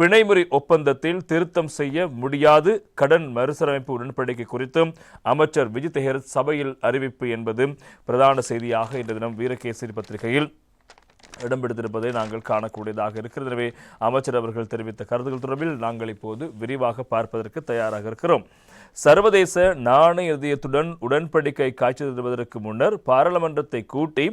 பிணைமுறை ஒப்பந்தத்தில் திருத்தம் செய்ய முடியாது. கடன் மறுசீரமைப்பு உடன்படிக்கை குறித்தும் அமைச்சர் விஜய் தெஹர் சபையில் அறிவிப்பு என்பது பிரதான செய்தியாக இன்று தினம் வீரகேசரி பத்திரிகையில் இடம்பெடுத்திருப்பதை நாங்கள் காணக்கூடியதாக இருக்கிறது. எனவே அமைச்சர் அவர்கள் தெரிவித்த கருத்துக்கள் தொடர்பில் நாங்கள் இப்போது விரிவாக பார்ப்பதற்கு தயாராக இருக்கிறோம். சர்வதேச நாணய உடன்படிக்கை காட்சி தருவதற்கு முன்னர் பாராளுமன்றத்தை கூட்டி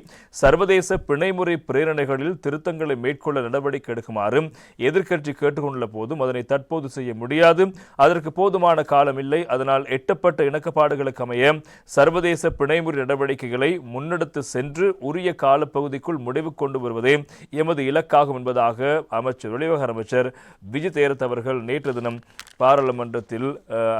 சர்வதேச பிணைமுறை பிரேரணைகளில் திருத்தங்களை மேற்கொள்ள நடவடிக்கை எடுக்குமாறு எதிர்க்கட்சி கேட்டுக்கொண்டுள்ள போதும் அதனை தற்போது செய்ய முடியாது. அதற்கு போதுமான காலம் இல்லை. அதனால் எட்டப்பட்ட இணக்கப்பாடுகளுக்கு அமைய சர்வதேச பிணைமுறை நடவடிக்கைகளை முன்னெடுத்து சென்று உரிய காலப்பகுதிக்குள் முடிவு கொண்டு வருவது எமது இலக்காகும் என்பதாக அமைச்சர் வெளிவகார அமைச்சர் விஜய் தேரத் அவர்கள் நேற்று தினம் பாராளுமன்றத்தில்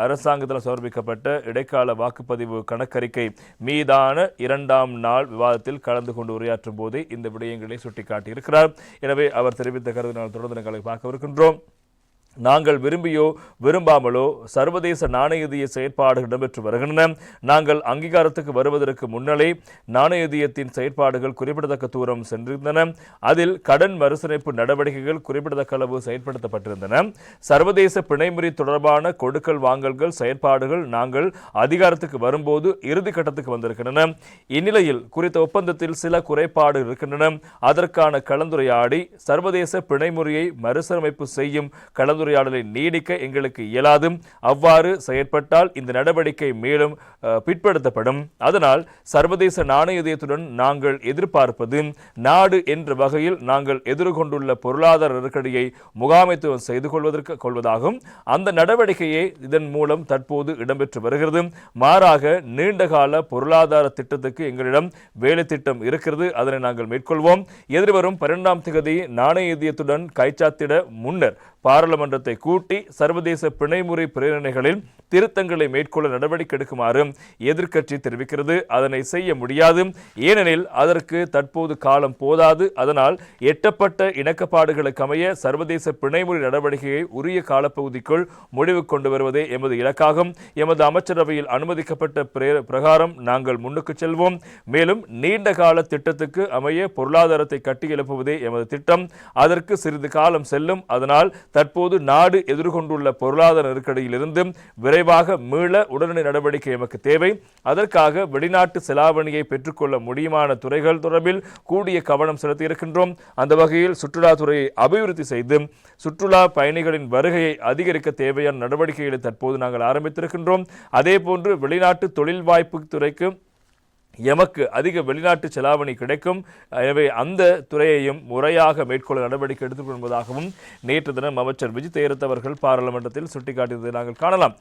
அரசாங்கத்தில் சமர்ப்பிக்கப்பட்ட இடைக்கால வாக்குப்பதிவு கணக்கறிக்கை மீதான இரண்டாம் நாள் விவாதத்தில் கலந்து கொண்டு உரையாற்றும் போதே இந்த விடயங்களை சுட்டிக்காட்டியிருக்கிறார். எனவே அவர் தெரிவித்த கருத்து நாங்கள் தொடர்ந்து நாங்கள் பார்க்கவிருக்கின்றோம். நாங்கள் விரும்பியோ விரும்பாமலோ சர்வதேச நாணயதிய செயற்பாடுகள் இடம்பெற்று வருகின்றன. நாங்கள் அங்கீகாரத்துக்கு வருவதற்கு முன்னலே நாணயதியத்தின் செயற்பாடுகள் குறிப்பிடத்தக்க தூரம் சென்றிருந்தன. அதில் கடன் மறுசீரமைப்பு நடவடிக்கைகள் குறிப்பிடத்தக்க அளவு செயற்படுத்தப்பட்டிருந்தன. சர்வதேச பிணைமுறை தொடர்பான கொடுக்கல் வாங்கல்கள் செயற்பாடுகள் நாங்கள் அதிகாரத்துக்கு வரும்போது இறுதி கட்டத்துக்கு வந்திருக்கின்றன. இந்நிலையில் குறித்த ஒப்பந்தத்தில் சில குறைபாடு இருக்கின்றன. அதற்கான கலந்துரையாடி சர்வதேச பிணைமுறையை மறுசீரமைப்பு செய்யும் கலந்துரை கலந்துரையாடலை நீடிக்க எங்களுக்கு இயலாது அவ்வாறு செயற்பட்டால் இந்த நடவடிக்கை மேலும் பிற்படுத்தப்படும். அதனால் சர்வதேச நாணயதயத்துடன் நாங்கள் எதிர்பார்ப்பது நாடு என்ற வகையில் நாங்கள் எதிர்கொண்டுள்ள பொருளாதார நெருக்கடியை முகாமைத்துவம் செய்து கொள்வதற்கு கொள்வதாகும். அந்த நடவடிக்கையே இதன் மூலம் தற்போது இடம்பெற்று வருகிறது. மாறாக நீண்டகால பொருளாதார திட்டத்துக்கு எங்களிடம் வேலை திட்டம் இருக்கிறது. அதனை நாங்கள் மேற்கொள்வோம். எதிர்வரும் பன்னெண்டாம் திகதி நாணய நாணயத்துடன் கைச்சாத்திட முன்னர் பாராளுமன்றத்தை கூட்டி சர்வதேச பிணைமுறை பிரேரணைகளில் திருத்தங்களை மேற்கொள்ள நடவடிக்கை எடுக்குமாறு எதிர்க்கட்சி தெரிவிக்கிறது. அதனை செய்ய முடியாது. ஏனெனில் அதற்கு தற்போது காலம் போதாது. அதனால் எட்டப்பட்ட இணக்கப்பாடுகளுக்கு அமைய சர்வதேச பிணைமுறை நடவடிக்கையை உரிய காலப்பகுதிக்குள் முடிவு கொண்டு வருவதே எமது இலக்காகும். எமது அமைச்சரவையில் அனுமதிக்கப்பட்ட பிரே- பிரகாரம் நாங்கள் முன்னுக்கு செல்வோம். மேலும் நீண்ட கால திட்டத்துக்கு அமைய பொருளாதாரத்தை கட்டியெழுப்புவதே எமது திட்டம். அதற்கு சிறிது காலம் செல்லும். அதனால் தற்போது நாடு எதிர்கொண்டுள்ள பொருளாதார நெருக்கடியிலிருந்து விரைவாக மீள உடனடி நடவடிக்கை எமக்கு தேவை. அதற்காக வெளிநாட்டு செலாவணியை பெற்றுக்கொள்ள முடியுமான துறைகள் தொடர்பில் கூடிய கவனம் செலுத்தி இருக்கின்றோம் அந்த வகையில் சுற்றுலாத்துறையை அபிவிருத்தி செய்து சுற்றுலா பயணிகளின் வருகையை அதிகரிக்க தேவையான நடவடிக்கைகளை தற்போது நாங்கள் ஆரம்பித்திருக்கின்றோம். அதேபோன்று வெளிநாட்டு தொழில் வாய்ப்பு துறைக்கு எமக்கு அதிக வெளிநாட்டு செலாவணி கிடைக்கும். எனவே அந்த துறையையும் முறையாக மேற்கொள்ள நடவடிக்கை எடுத்துக் கொள்வதாகவும் நேற்று தினம் அமைச்சர் விஜய் தேரத் அவர்கள் பாராளுமன்றத்தில் சுட்டிக்காட்டியதை நாங்கள் காணலாம்.